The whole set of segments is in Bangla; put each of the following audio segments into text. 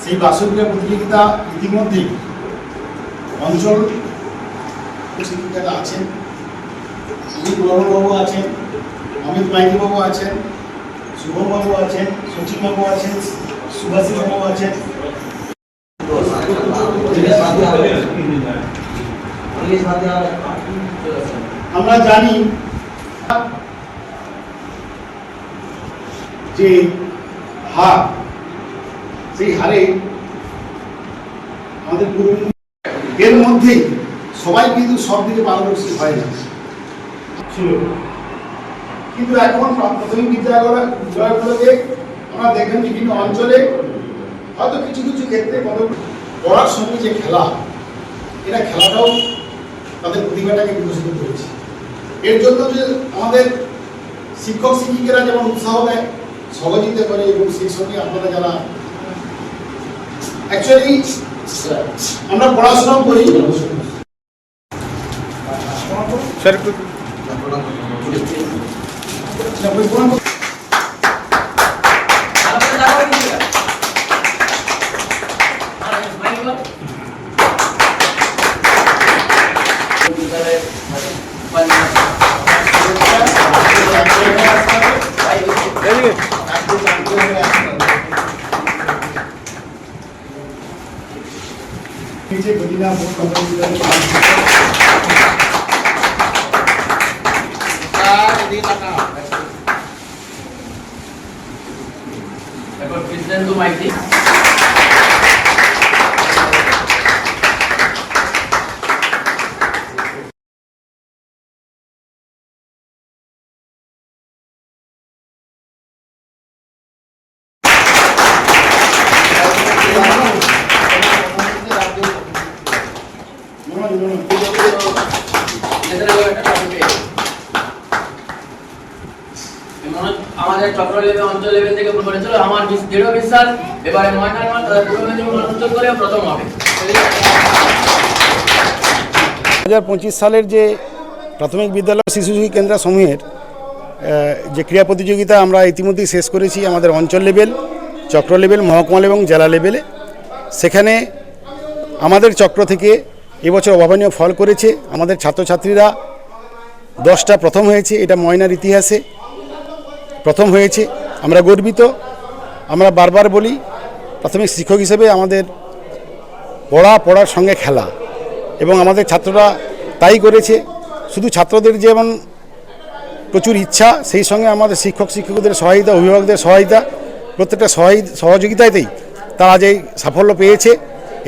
সেই বাসক্রিয়া প্রতিযোগিতা ইতিমধ্যেই অঞ্চল আছেন। অমিত বড়বাবু আছেন, অমিত মাইতি বাবু আছেন শুভম বাবু আছেন সচিন বাবু আছেন সুভাষিস বাবু আছেন। আমরা জানি যে হার সেই হারে আমাদের পূর্ব এর মধ্যেই সবাই কিন্তু সব দিকে পারদর্শী হয় না। ছিল। কিন্তু এখন প্রাথমিক বিদ্যালয় বিদ্যালয়গুলোকে আমরা দেখবেন বিভিন্ন অঞ্চলে হয়তো কিছু কিছু ক্ষেত্রে কত পড়ার সঙ্গে যে খেলা এটা খেলাটাও তাদের প্রতিভাটাকে বিকশিত করেছে। এর জন্য যে আমাদের শিক্ষক শিক্ষিকারা যেমন উৎসাহ দেয় সহযোগিতা করে এবং সেই সঙ্গে আপনারা যারা অ্যাকচুয়ালি আমরা পড়াশোনাও করি। স্যার नीचे बदीना बहुत कम्युनिटी About President Dumaiti. আমাদের চক্র সালের যে প্রাথমিক বিদ্যালয় শিশু শিক্ষা কেন্দ্র সমূহের যে ক্রীড়া প্রতিযোগিতা আমরা ইতিমধ্যেই শেষ করেছি আমাদের অঞ্চল লেভেল, চক্র লেভেল, মহকুমা এবং জেলা লেভেলে। সেখানে আমাদের চক্র থেকে এবছর অভাবনীয় ফল করেছে। আমাদের ছাত্রছাত্রীরা দশটা প্রথম হয়েছে, এটা ময়নার ইতিহাসে প্রথম হয়েছে। আমরা গর্বিত। আমরা বারবার বলি, প্রাথমিক শিক্ষক হিসেবে আমাদের পড়া পড়ার সঙ্গে খেলা। এবং আমাদের ছাত্ররা তাই করেছে। শুধু ছাত্রদের যেমন প্রচুর ইচ্ছা, সেই সঙ্গে আমাদের শিক্ষক, শিক্ষকদের সহায়তা, অভিভাবকদের সহায়তা, প্রত্যেকটা সহায়, সহযোগিতাতেই তারা যে সাফল্য পেয়েছে।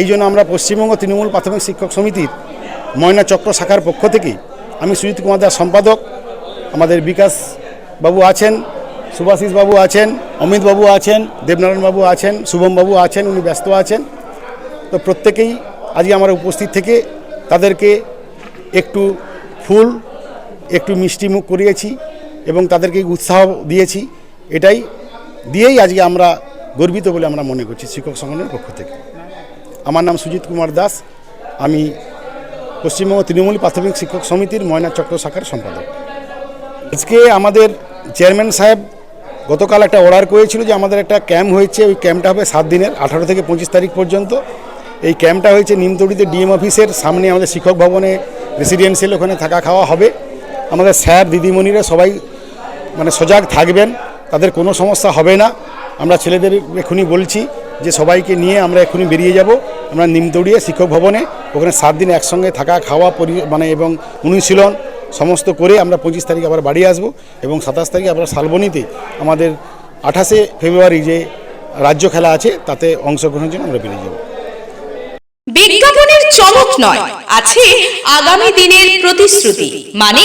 এই জন্য আমরা পশ্চিমবঙ্গ তৃণমূল প্রাথমিক শিক্ষক সমিতির ময়না চক্র শাখার পক্ষ থেকে আমি সুজিত কুমার দাস সম্পাদক, আমাদের বিকাশ বাবু আছেন, সুভাষিস বাবু আছেন, অমিত বাবু আছেন, দেবনারায়ণ বাবু আছেন, শুভম বাবু আছেন, উনি ব্যস্ত আছেন। তো প্রত্যেকেই আজকে আমরা উপস্থিত থেকে তাদেরকে একটু ফুল, একটু মিষ্টি মুখ করিয়েছি এবং তাদেরকে উৎসাহ দিয়েছি। এটাই দিয়েই আজকে আমরা গর্বিত বলে আমরা মনে করছি শিক্ষক সংগঠনের পক্ষ থেকে। আমার নাম সুজিত কুমার দাস। আমি পশ্চিমবঙ্গ তৃণমূল প্রাথমিক শিক্ষক সমিতির ময়না চক্র শাখার সম্পাদক। আজকে আমাদের চেয়ারম্যান সাহেব গতকাল একটা অর্ডার করেছিল যে আমাদের একটা ক্যাম্প হয়েছে। ওই ক্যাম্পটা হবে সাত দিনের, আঠারো থেকে পঁচিশ তারিখ পর্যন্ত। এই ক্যাম্পটা হয়েছে নিমতড়িতে ডিএম অফিসের। সামনে আমাদের শিক্ষক ভবনে রেসিডেন্সিয়াল ওখানে থাকা খাওয়া হবে। আমাদের স্যার, দিদিমণিরা সবাই মানে সজাগ থাকবেন। তাদের কোনো সমস্যা হবে না। আমরা ছেলেদের এখনই বলছি যে সবাইকে নিয়ে আমরা এখনই বেরিয়ে যাব। আমরা নিমতড়িয়ে শিক্ষক ভবনে, ওখানে সাত দিন একসঙ্গে থাকা, খাওয়া, পরি মানে এবং অনুশীলন সমস্ত করে আমরা পঁচিশ তারিখ আবার বাড়ি আসব এবং সাতাশ তারিখে আমরা শালবনীতে আমাদের আঠাশে ফেব্রুয়ারি যে রাজ্য খেলা আছে, তাতে অংশগ্রহণের জন্য আমরা বেরিয়ে যাব। বিজ্ঞাপনের চমক নয়, আছে আগামী দিনের প্রতিশ্রুতি মানে